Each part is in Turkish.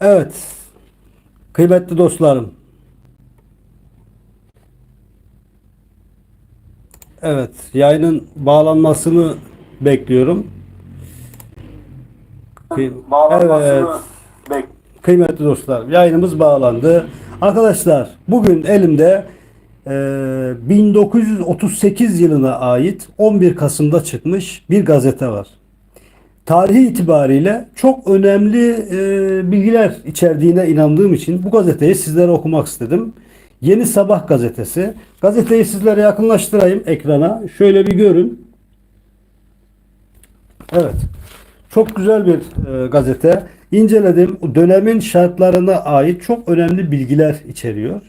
Evet. Kıymetli dostlarım. Evet. Yayının bağlanmasını bekliyorum. Kıy- Evet. Kıymetli dostlar, yayınımız bağlandı. Arkadaşlar, bugün elimde e, 1938 yılına ait 11 Kasım'da çıkmış bir gazete var. Tarihi itibariyle çok önemli e, bilgiler içerdiğine inandığım için bu gazeteyi sizlere okumak istedim. Yeni Sabah gazetesi. Gazeteyi sizlere yakınlaştırayım ekrana. Şöyle bir görün. Evet. Çok güzel bir e, gazete. İnceledim. Dönemin şartlarına ait çok önemli bilgiler içeriyor.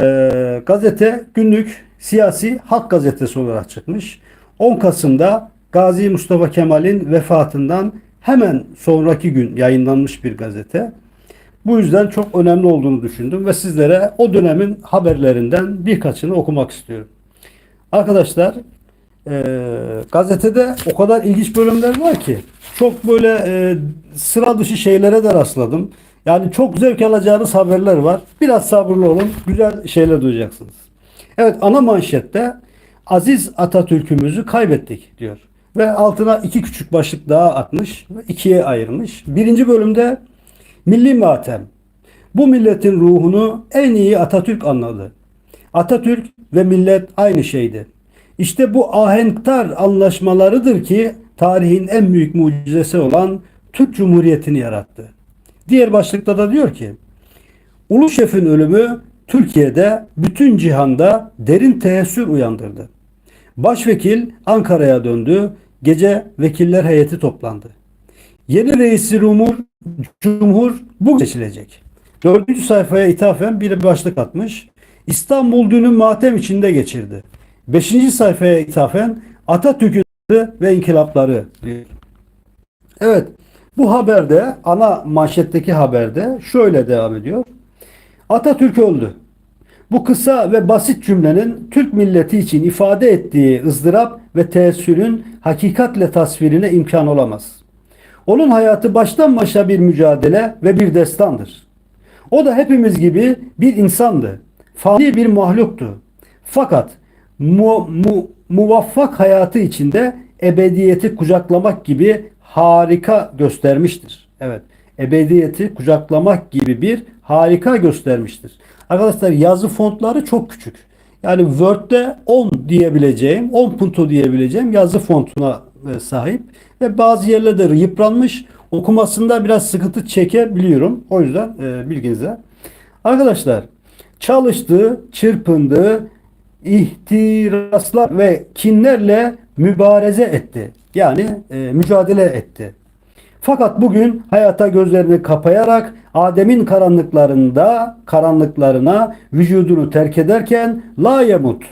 E, gazete günlük siyasi halk gazetesi olarak çıkmış. 10 Kasım'da Gazi Mustafa Kemal'in vefatından hemen sonraki gün yayınlanmış bir gazete. Bu yüzden çok önemli olduğunu düşündüm ve sizlere o dönemin haberlerinden birkaçını okumak istiyorum. Arkadaşlar e, gazetede o kadar ilginç bölümler var ki çok böyle e, sıra dışı şeylere de rastladım. Yani çok zevk alacağınız haberler var. Biraz sabırlı olun. Güzel şeyler duyacaksınız. Evet ana manşette Aziz Atatürk'ümüzü kaybettik diyor. Ve altına iki küçük başlık daha atmış ikiye ayırmış. Birinci bölümde Milli Matem. Bu milletin ruhunu en iyi Atatürk anladı. Atatürk ve millet aynı şeydi. İşte bu ahenktar anlaşmalarıdır ki tarihin en büyük mucizesi olan Türk Cumhuriyeti'ni yarattı. Diğer başlıkta da diyor ki Ulu Şef'in ölümü Türkiye'de bütün cihanda derin teessür uyandırdı. Başvekil Ankara'ya döndü. Gece vekiller heyeti toplandı. Yeni reisi Rumur, Cumhur bu seçilecek. Dördüncü sayfaya ithafen bir başlık atmış. İstanbul dünü matem içinde geçirdi. Beşinci sayfaya ithafen Atatürk'ün adı ve inkılapları diyor. Evet bu haberde ana manşetteki haberde şöyle devam ediyor. Atatürk öldü. Bu kısa ve basit cümlenin Türk milleti için ifade ettiği ızdırap ve teessürün hakikatle tasvirine imkan olamaz. Onun hayatı baştan başa bir mücadele ve bir destandır. O da hepimiz gibi bir insandı. Fani bir mahluktu. Fakat mu, mu, muvaffak hayatı içinde ebediyeti kucaklamak gibi harika göstermiştir. Evet, ebediyeti kucaklamak gibi bir harika göstermiştir. Arkadaşlar yazı fontları çok küçük. Yani Word'de 10 diyebileceğim, 10 punto diyebileceğim yazı fontuna e, sahip ve bazı yerlerde yıpranmış. Okumasında biraz sıkıntı çekebiliyorum. O yüzden e, bilginize. Arkadaşlar çalıştı, çırpındı, ihtiraslar ve kinlerle mübareze etti. Yani e, mücadele etti. Fakat bugün hayata gözlerini kapayarak Adem'in karanlıklarında karanlıklarına vücudunu terk ederken la yemut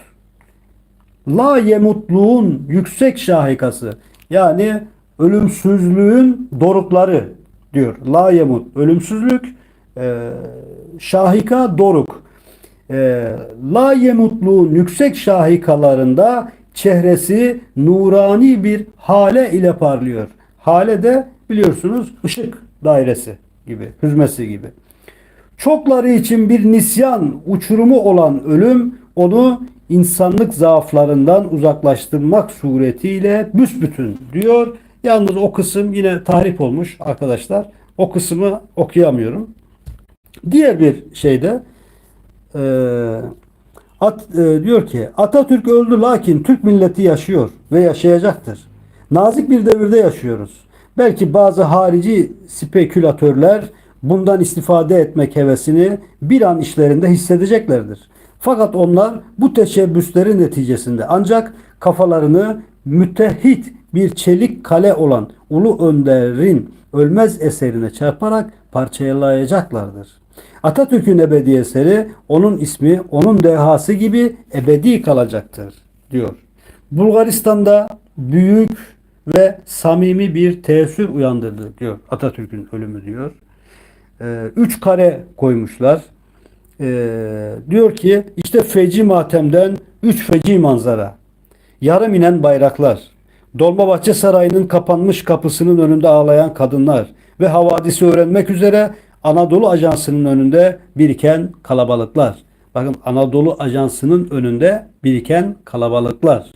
la yemutluğun yüksek şahikası yani ölümsüzlüğün dorukları diyor. La yemut ölümsüzlük e, şahika doruk. E, la yemutluğun yüksek şahikalarında çehresi nurani bir hale ile parlıyor. Hale de biliyorsunuz ışık dairesi gibi, hüzmesi gibi. Çokları için bir nisyan uçurumu olan ölüm onu insanlık zaaflarından uzaklaştırmak suretiyle büsbütün diyor. Yalnız o kısım yine tahrip olmuş arkadaşlar. O kısmı okuyamıyorum. Diğer bir şeyde e, at, e, diyor ki Atatürk öldü lakin Türk milleti yaşıyor ve yaşayacaktır. Nazik bir devirde yaşıyoruz. Belki bazı harici spekülatörler bundan istifade etmek hevesini bir an işlerinde hissedeceklerdir. Fakat onlar bu teşebbüslerin neticesinde ancak kafalarını mütehit bir çelik kale olan Ulu Önder'in ölmez eserine çarparak parçalayacaklardır. Atatürk'ün ebedi eseri onun ismi, onun dehası gibi ebedi kalacaktır diyor. Bulgaristan'da büyük ve samimi bir teessür uyandırdı diyor Atatürk'ün ölümü diyor. Ee, üç kare koymuşlar. Ee, diyor ki işte feci matemden üç feci manzara. Yarım inen bayraklar. Dolmabahçe Sarayı'nın kapanmış kapısının önünde ağlayan kadınlar ve havadisi öğrenmek üzere Anadolu Ajansı'nın önünde biriken kalabalıklar. Bakın Anadolu Ajansı'nın önünde biriken kalabalıklar.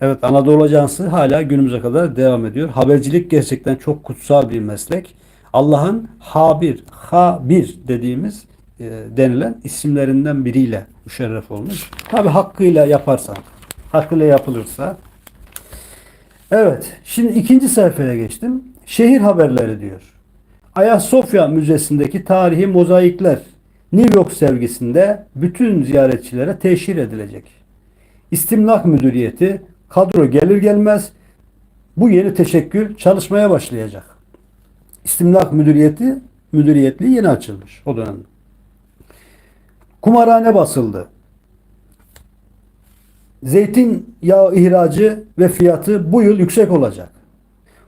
Evet Anadolu Ajansı hala günümüze kadar devam ediyor. Habercilik gerçekten çok kutsal bir meslek. Allah'ın Habir, Habir dediğimiz e, denilen isimlerinden biriyle müşerref olmuş. Tabi hakkıyla yaparsan, hakkıyla yapılırsa. Evet, şimdi ikinci sayfaya geçtim. Şehir haberleri diyor. Ayasofya Müzesi'ndeki tarihi mozaikler New York sergisinde bütün ziyaretçilere teşhir edilecek. İstimlak Müdüriyeti kadro gelir gelmez bu yeni teşekkül çalışmaya başlayacak. İstimlak Müdüriyeti müdüriyetliği yeni açılmış o dönemde. Kumarhane basıldı. Zeytin yağı ihracı ve fiyatı bu yıl yüksek olacak.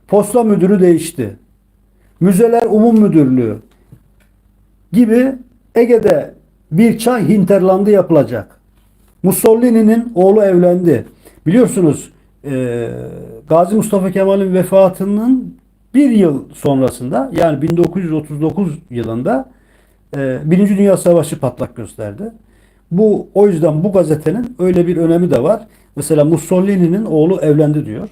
Posta müdürü değişti. Müzeler Umum Müdürlüğü gibi Ege'de bir çay hinterlandı yapılacak. Mussolini'nin oğlu evlendi. Biliyorsunuz e, Gazi Mustafa Kemal'in vefatının bir yıl sonrasında yani 1939 yılında e, Birinci Dünya Savaşı patlak gösterdi. Bu o yüzden bu gazetenin öyle bir önemi de var. Mesela Mussolini'nin oğlu evlendi diyor.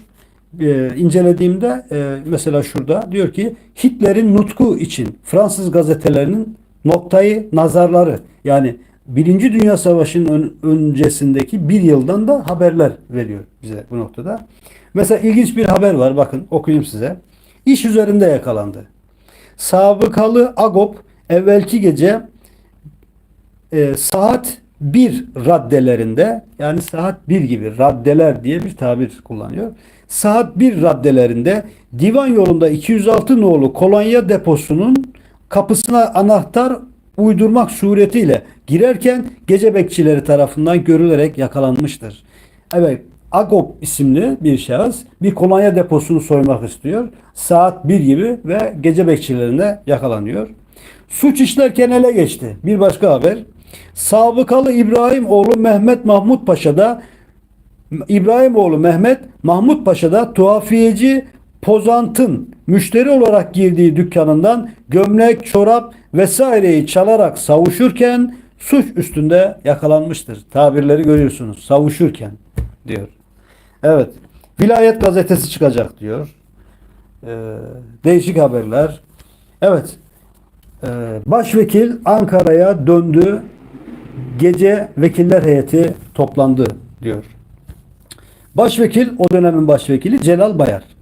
E, incelediğimde e, mesela şurada diyor ki Hitler'in nutku için Fransız gazetelerinin noktayı nazarları yani Birinci Dünya Savaşı'nın ön- öncesindeki bir yıldan da haberler veriyor bize bu noktada. Mesela ilginç bir haber var bakın okuyayım size. İş üzerinde yakalandı. Sabıkalı Agop evvelki gece e, saat 1 raddelerinde yani saat 1 gibi raddeler diye bir tabir kullanıyor. Saat 1 raddelerinde divan yolunda 206 nolu kolonya deposunun kapısına anahtar uydurmak suretiyle girerken gece bekçileri tarafından görülerek yakalanmıştır. Evet Agop isimli bir şahıs bir kolonya deposunu soymak istiyor. Saat 1 gibi ve gece bekçilerine yakalanıyor. Suç işlerken ele geçti. Bir başka haber. Sabıkalı İbrahim oğlu Mehmet Mahmut Paşa'da İbrahimoğlu Mehmet Mahmut Paşa'da tuhafiyeci Pozant'ın müşteri olarak girdiği dükkanından gömlek, çorap vesaireyi çalarak savuşurken suç üstünde yakalanmıştır. Tabirleri görüyorsunuz. Savuşurken diyor. Evet. Vilayet gazetesi çıkacak diyor. Ee, değişik haberler. Evet. Ee, başvekil Ankara'ya döndü. Gece vekiller heyeti toplandı diyor. Başvekil o dönemin başvekili Celal Bayar.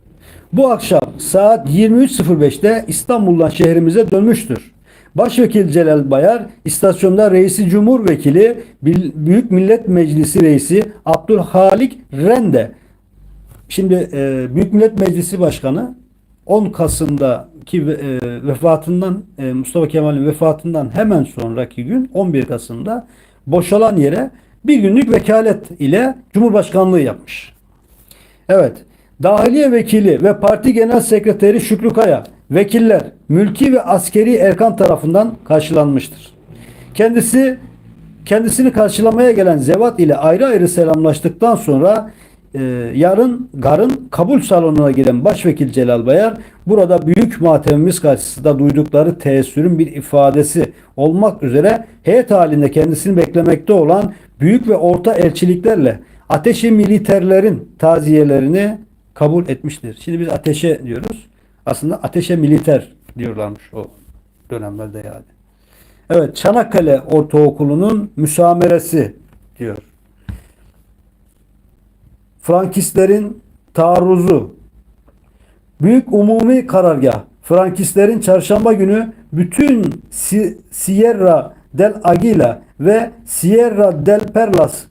Bu akşam saat 23.05'te İstanbul'dan şehrimize dönmüştür. Başvekil Celal Bayar istasyonda reisi Cumhur Vekili Bil- Büyük Millet Meclisi reisi Abdülhalik Rende Şimdi e, Büyük Millet Meclisi Başkanı 10 Kasım'daki e, vefatından e, Mustafa Kemal'in vefatından hemen sonraki gün 11 Kasım'da boşalan yere bir günlük vekalet ile Cumhurbaşkanlığı yapmış. Evet. Dahiliye Vekili ve Parti Genel Sekreteri Şükrü Kaya, vekiller, mülki ve askeri erkan tarafından karşılanmıştır. Kendisi kendisini karşılamaya gelen zevat ile ayrı ayrı selamlaştıktan sonra e, yarın garın kabul salonuna giren Başvekil Celal Bayar burada büyük matemimiz karşısında duydukları teessürün bir ifadesi olmak üzere heyet halinde kendisini beklemekte olan büyük ve orta elçiliklerle ateşi militerlerin taziyelerini kabul etmiştir. Şimdi biz ateşe diyoruz. Aslında ateşe militer diyorlarmış o dönemlerde yani. Evet Çanakkale Ortaokulu'nun müsameresi diyor. Frankistlerin taarruzu. Büyük umumi karargah. Frankistlerin çarşamba günü bütün Si- Sierra del Aguila ve Sierra del Perlas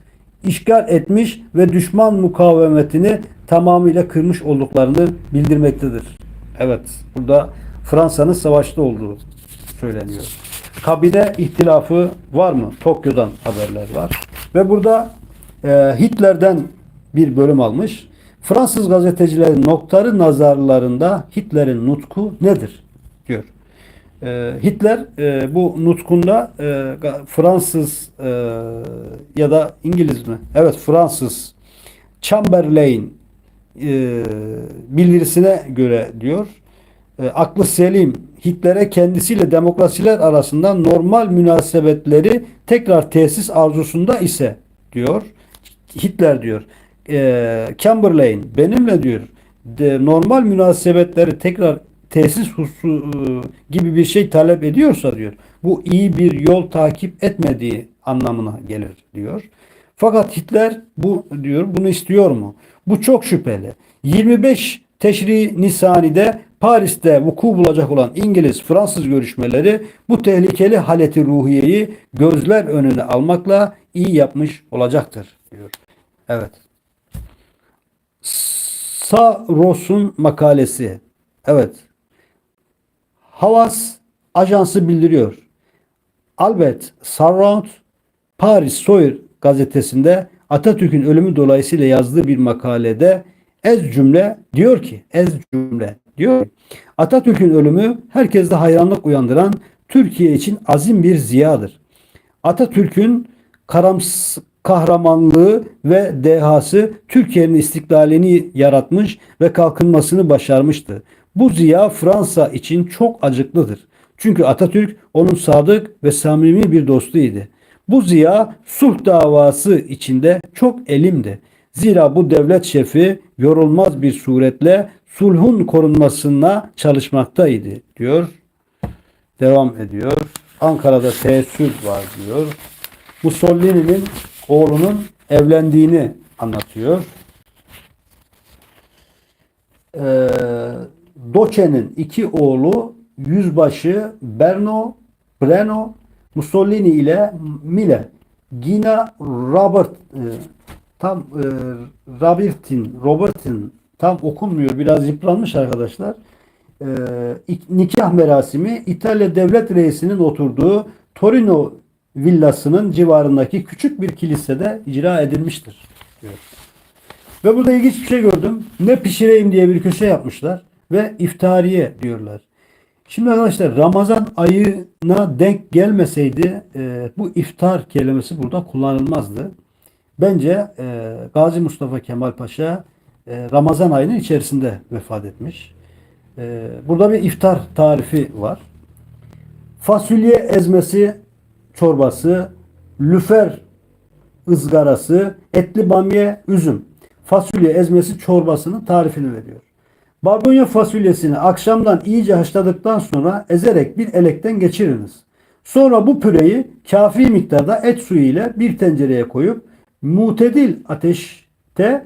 işgal etmiş ve düşman mukavemetini tamamıyla kırmış olduklarını bildirmektedir. Evet, burada Fransa'nın savaşta olduğu söyleniyor. Kabine ihtilafı var mı? Tokyo'dan haberler var. Ve burada e, Hitler'den bir bölüm almış. Fransız gazetecilerin noktarı nazarlarında Hitler'in nutku nedir? Diyor. E, Hitler e, bu nutkunda e, Fransız e, ya da İngiliz mi? Evet Fransız Chamberlain bildirisine göre diyor e, aklı selim Hitler'e kendisiyle demokrasiler arasında normal münasebetleri tekrar tesis arzusunda ise diyor. Hitler diyor. Chamberlain benimle diyor de, normal münasebetleri tekrar tesis husu e, gibi bir şey talep ediyorsa diyor. Bu iyi bir yol takip etmediği anlamına gelir diyor. Fakat Hitler bu diyor bunu istiyor mu? Bu çok şüpheli. 25 Teşri Nisani'de Paris'te vuku bulacak olan İngiliz-Fransız görüşmeleri bu tehlikeli haleti ruhiyeyi gözler önüne almakla iyi yapmış olacaktır diyor. Evet. Saros'un makalesi. Evet. Havas ajansı bildiriyor. Albert Sarraut Paris Soir gazetesinde Atatürk'ün ölümü dolayısıyla yazdığı bir makalede ez cümle diyor ki ez cümle diyor Atatürk'ün ölümü herkeste hayranlık uyandıran Türkiye için azim bir ziyadır. Atatürk'ün karams kahramanlığı ve dehası Türkiye'nin istiklalini yaratmış ve kalkınmasını başarmıştı. Bu ziya Fransa için çok acıklıdır. Çünkü Atatürk onun sadık ve samimi bir dostuydu. Bu ziya sulh davası içinde çok elimdi. Zira bu devlet şefi yorulmaz bir suretle sulhun korunmasına çalışmaktaydı diyor. Devam ediyor. Ankara'da teessür var diyor. Mussolini'nin oğlunun evlendiğini anlatıyor. Ee, Doçe'nin iki oğlu yüzbaşı Berno Breno Mussolini ile Mile Gina Robert e, tam e, Robert'in Robert'in tam okunmuyor biraz yıpranmış arkadaşlar. E, ik- nikah merasimi İtalya devlet reisinin oturduğu Torino villasının civarındaki küçük bir kilisede icra edilmiştir. diyor. Ve burada ilginç bir şey gördüm. Ne pişireyim diye bir köşe yapmışlar ve iftariye diyorlar. Şimdi arkadaşlar Ramazan ayına denk gelmeseydi e, bu iftar kelimesi burada kullanılmazdı. Bence e, Gazi Mustafa Kemal Paşa e, Ramazan ayının içerisinde vefat etmiş. E, burada bir iftar tarifi var. Fasulye ezmesi çorbası, lüfer ızgarası, etli bamya, üzüm. Fasulye ezmesi çorbasının tarifini veriyor. Barbunya fasulyesini akşamdan iyice haşladıktan sonra ezerek bir elekten geçiriniz. Sonra bu püreyi kafi miktarda et suyu ile bir tencereye koyup mutedil ateşte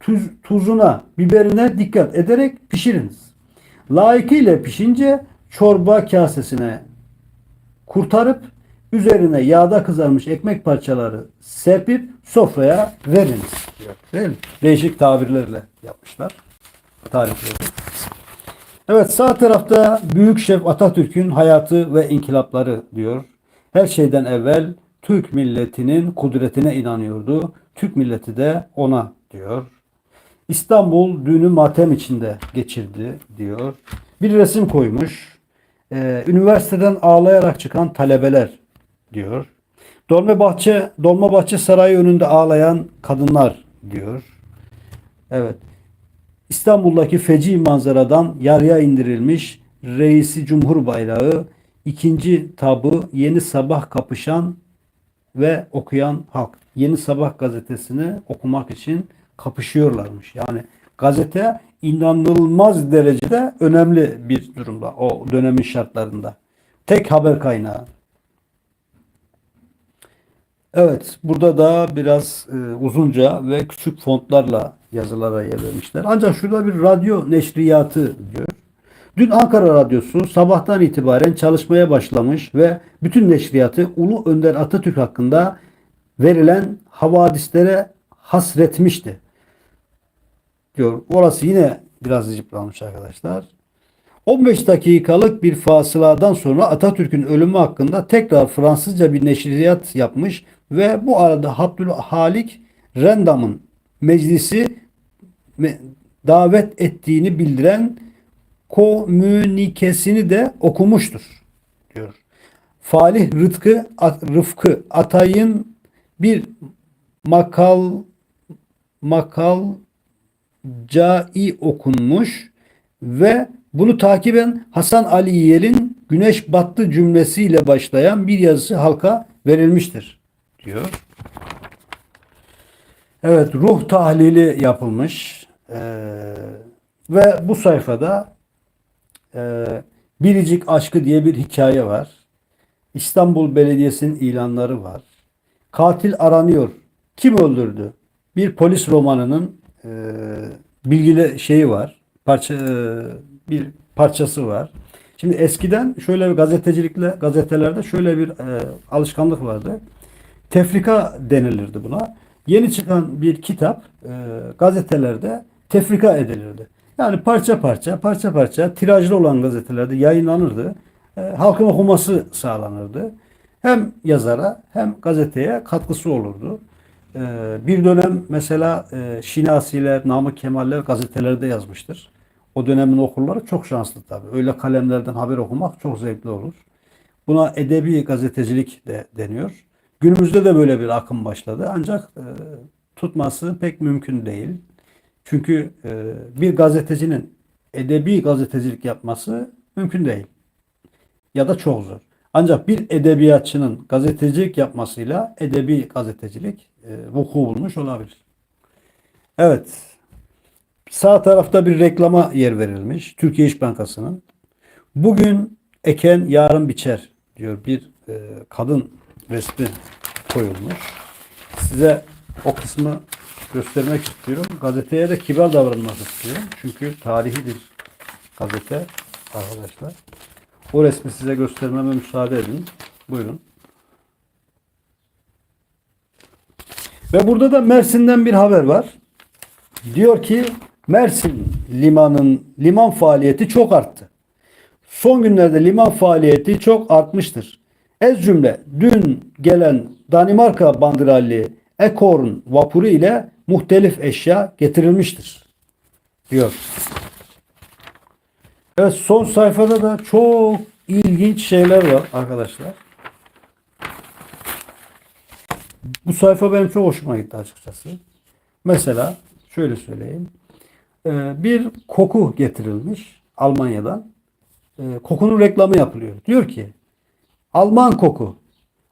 tuz, tuzuna, biberine dikkat ederek pişiriniz. Layıkıyla pişince çorba kasesine kurtarıp üzerine yağda kızarmış ekmek parçaları serpip sofraya veriniz. Değil mi? Değişik tabirlerle yapmışlar tarifleri. Evet sağ tarafta Büyük Şef Atatürk'ün hayatı ve inkılapları diyor. Her şeyden evvel Türk milletinin kudretine inanıyordu. Türk milleti de ona diyor. İstanbul düğünü matem içinde geçirdi diyor. Bir resim koymuş. Ee, üniversiteden ağlayarak çıkan talebeler diyor. Dolmabahçe, Dolmabahçe Sarayı önünde ağlayan kadınlar diyor. Evet. İstanbul'daki feci manzaradan yarıya indirilmiş reisi cumhur bayrağı, ikinci tabı yeni sabah kapışan ve okuyan halk. Yeni Sabah gazetesini okumak için kapışıyorlarmış. Yani gazete inanılmaz derecede önemli bir durumda o dönemin şartlarında. Tek haber kaynağı. Evet, burada da biraz e, uzunca ve küçük fontlarla yazılara yer vermişler. Ancak şurada bir radyo neşriyatı diyor. Dün Ankara Radyosu sabahtan itibaren çalışmaya başlamış ve bütün neşriyatı Ulu Önder Atatürk hakkında verilen havadislere hasretmişti. Diyor. Orası yine biraz yıpranmış arkadaşlar. 15 dakikalık bir fasıladan sonra Atatürk'ün ölümü hakkında tekrar Fransızca bir neşriyat yapmış ve bu arada Abdülhalik Rendam'ın meclisi me- davet ettiğini bildiren komünikesini de okumuştur diyor. Falih Rıtkı Rıfkı Atay'ın bir makal makal cai okunmuş ve Bunu takiben Hasan Ali Yel'in Güneş battı cümlesiyle başlayan bir yazısı halka verilmiştir diyor. Evet ruh tahlili yapılmış Ee, ve bu sayfada e, Biricik Aşkı diye bir hikaye var. İstanbul Belediyesi'nin ilanları var. Katil aranıyor. Kim öldürdü? Bir polis romanının e, bilgili şeyi var. Parça e, bir parçası var. Şimdi eskiden şöyle bir gazetecilikle gazetelerde şöyle bir e, alışkanlık vardı. Tefrika denilirdi buna. Yeni çıkan bir kitap e, gazetelerde tefrika edilirdi. Yani parça parça, parça parça tirajlı olan gazetelerde yayınlanırdı. E, halkın okuması sağlanırdı. Hem yazara hem gazeteye katkısı olurdu. E, bir dönem mesela e, Şinasiler, Namık Kemaller gazetelerde yazmıştır. O dönemin okurları çok şanslı tabii. Öyle kalemlerden haber okumak çok zevkli olur. Buna edebi gazetecilik de deniyor. Günümüzde de böyle bir akım başladı. Ancak e, tutması pek mümkün değil. Çünkü e, bir gazetecinin edebi gazetecilik yapması mümkün değil. Ya da çok zor. Ancak bir edebiyatçının gazetecilik yapmasıyla edebi gazetecilik e, vuku bulmuş olabilir. Evet. Sağ tarafta bir reklama yer verilmiş. Türkiye İş Bankası'nın. Bugün eken yarın biçer diyor bir e, kadın resmi koyulmuş. Size o kısmı göstermek istiyorum. Gazeteye de kibar davranmak istiyorum. Çünkü tarihi bir gazete arkadaşlar. O resmi size göstermeme müsaade edin. Buyurun. Ve burada da Mersin'den bir haber var. Diyor ki Mersin limanın liman faaliyeti çok arttı. Son günlerde liman faaliyeti çok artmıştır. Ez cümle dün gelen Danimarka bandıralli Ekorn vapuru ile muhtelif eşya getirilmiştir. Diyor. Evet son sayfada da çok ilginç şeyler var arkadaşlar. Bu sayfa benim çok hoşuma gitti açıkçası. Mesela şöyle söyleyeyim. Ee, bir koku getirilmiş Almanya'dan. Ee, kokunun reklamı yapılıyor. Diyor ki Alman koku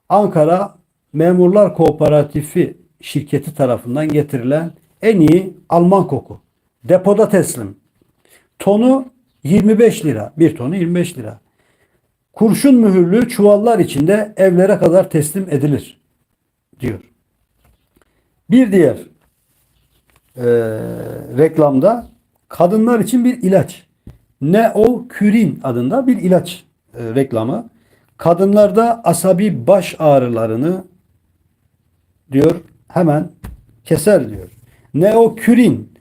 Ankara Memurlar Kooperatifi şirketi tarafından getirilen en iyi Alman koku. Depoda teslim. Tonu 25 lira. Bir tonu 25 lira. Kurşun mühürlü çuvallar içinde evlere kadar teslim edilir diyor. Bir diğer e, reklamda kadınlar için bir ilaç. Neokürin adında bir ilaç e, reklamı. Kadınlarda asabi baş ağrılarını diyor hemen keser diyor. Neokürin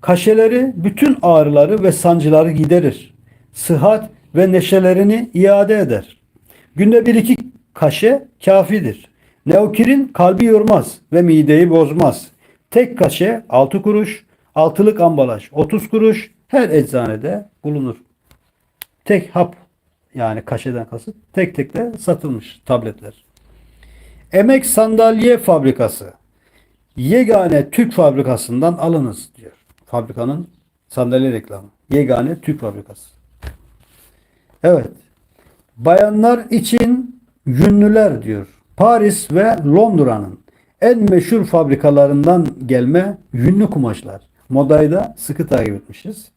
kaşeleri bütün ağrıları ve sancıları giderir. Sıhhat ve neşelerini iade eder. Günde bir iki kaşe kafidir. Neokirin kalbi yormaz ve mideyi bozmaz. Tek kaşe 6 kuruş, altılık ambalaj 30 kuruş her eczanede bulunur. Tek hap yani kaşeden kasıt tek tek de satılmış tabletler. Emek Sandalye Fabrikası yegane Türk fabrikasından alınız diyor. Fabrikanın sandalye reklamı. Yegane Türk fabrikası. Evet. Bayanlar için yünlüler diyor. Paris ve Londra'nın en meşhur fabrikalarından gelme yünlü kumaşlar. Modayı da sıkı takip etmişiz.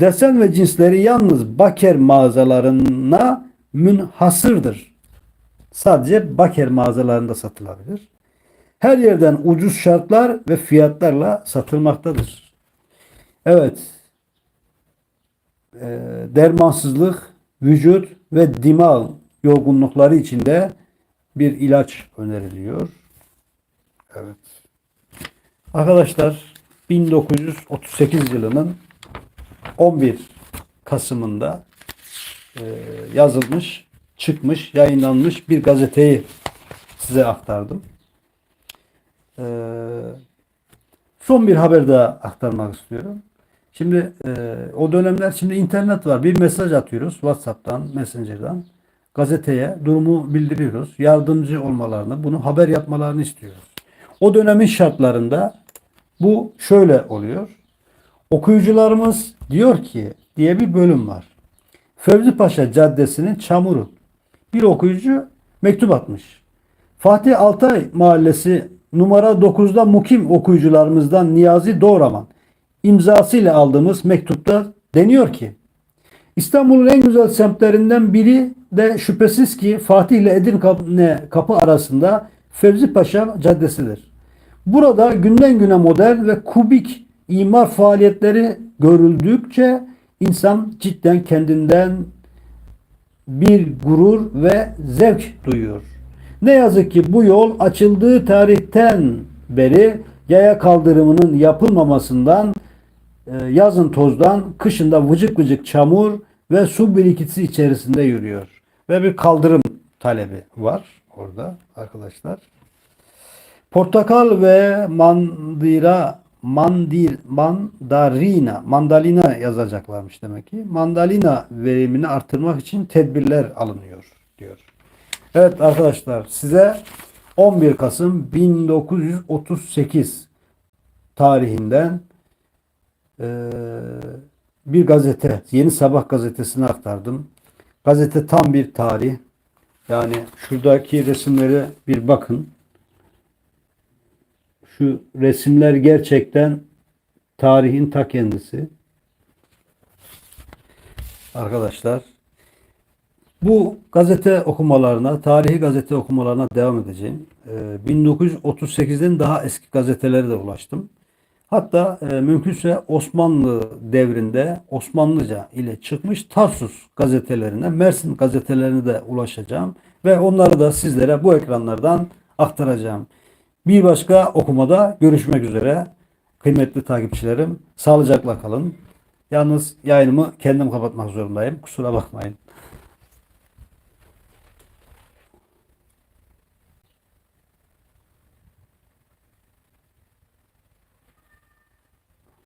Desen ve cinsleri yalnız Baker mağazalarına münhasırdır. Sadece Baker mağazalarında satılabilir. Her yerden ucuz şartlar ve fiyatlarla satılmaktadır. Evet. Ee, dermansızlık, vücut ve dimağ yorgunlukları içinde bir ilaç öneriliyor. Evet. Arkadaşlar 1938 yılının 11 Kasım'ında e, yazılmış, çıkmış, yayınlanmış bir gazeteyi size aktardım. E, son bir haber daha aktarmak istiyorum. Şimdi e, o dönemler şimdi internet var. Bir mesaj atıyoruz WhatsApp'tan, Messenger'dan gazeteye durumu bildiriyoruz. Yardımcı olmalarını, bunu haber yapmalarını istiyoruz. O dönemin şartlarında bu şöyle oluyor. Okuyucularımız diyor ki diye bir bölüm var. Fevzi Paşa Caddesi'nin çamuru. Bir okuyucu mektup atmış. Fatih Altay Mahallesi numara 9'da mukim okuyucularımızdan Niyazi Doğraman imzasıyla aldığımız mektupta deniyor ki İstanbul'un en güzel semtlerinden biri de şüphesiz ki Fatih ile Edirne kapı arasında Fevzi Paşa Caddesi'dir. Burada günden güne model ve kubik imar faaliyetleri görüldükçe insan cidden kendinden bir gurur ve zevk duyuyor. Ne yazık ki bu yol açıldığı tarihten beri yaya kaldırımının yapılmamasından e, yazın tozdan, kışında vıcık vıcık çamur ve su birikintisi içerisinde yürüyor. Ve bir kaldırım talebi var orada arkadaşlar. Portakal ve mandira mandir mandarina mandalina yazacaklarmış demek ki. Mandalina verimini artırmak için tedbirler alınıyor diyor. Evet arkadaşlar size 11 Kasım 1938 tarihinden eee, bir gazete, Yeni Sabah gazetesini aktardım. Gazete tam bir tarih. Yani şuradaki resimlere bir bakın. Şu resimler gerçekten tarihin ta kendisi. Arkadaşlar bu gazete okumalarına, tarihi gazete okumalarına devam edeceğim. Ee, 1938'den daha eski gazetelere de ulaştım. Hatta e, mümkünse Osmanlı devrinde Osmanlıca ile çıkmış Tarsus gazetelerine, Mersin gazetelerine de ulaşacağım ve onları da sizlere bu ekranlardan aktaracağım. Bir başka okumada görüşmek üzere. Kıymetli takipçilerim, sağlıcakla kalın. Yalnız yayınımı kendim kapatmak zorundayım. Kusura bakmayın.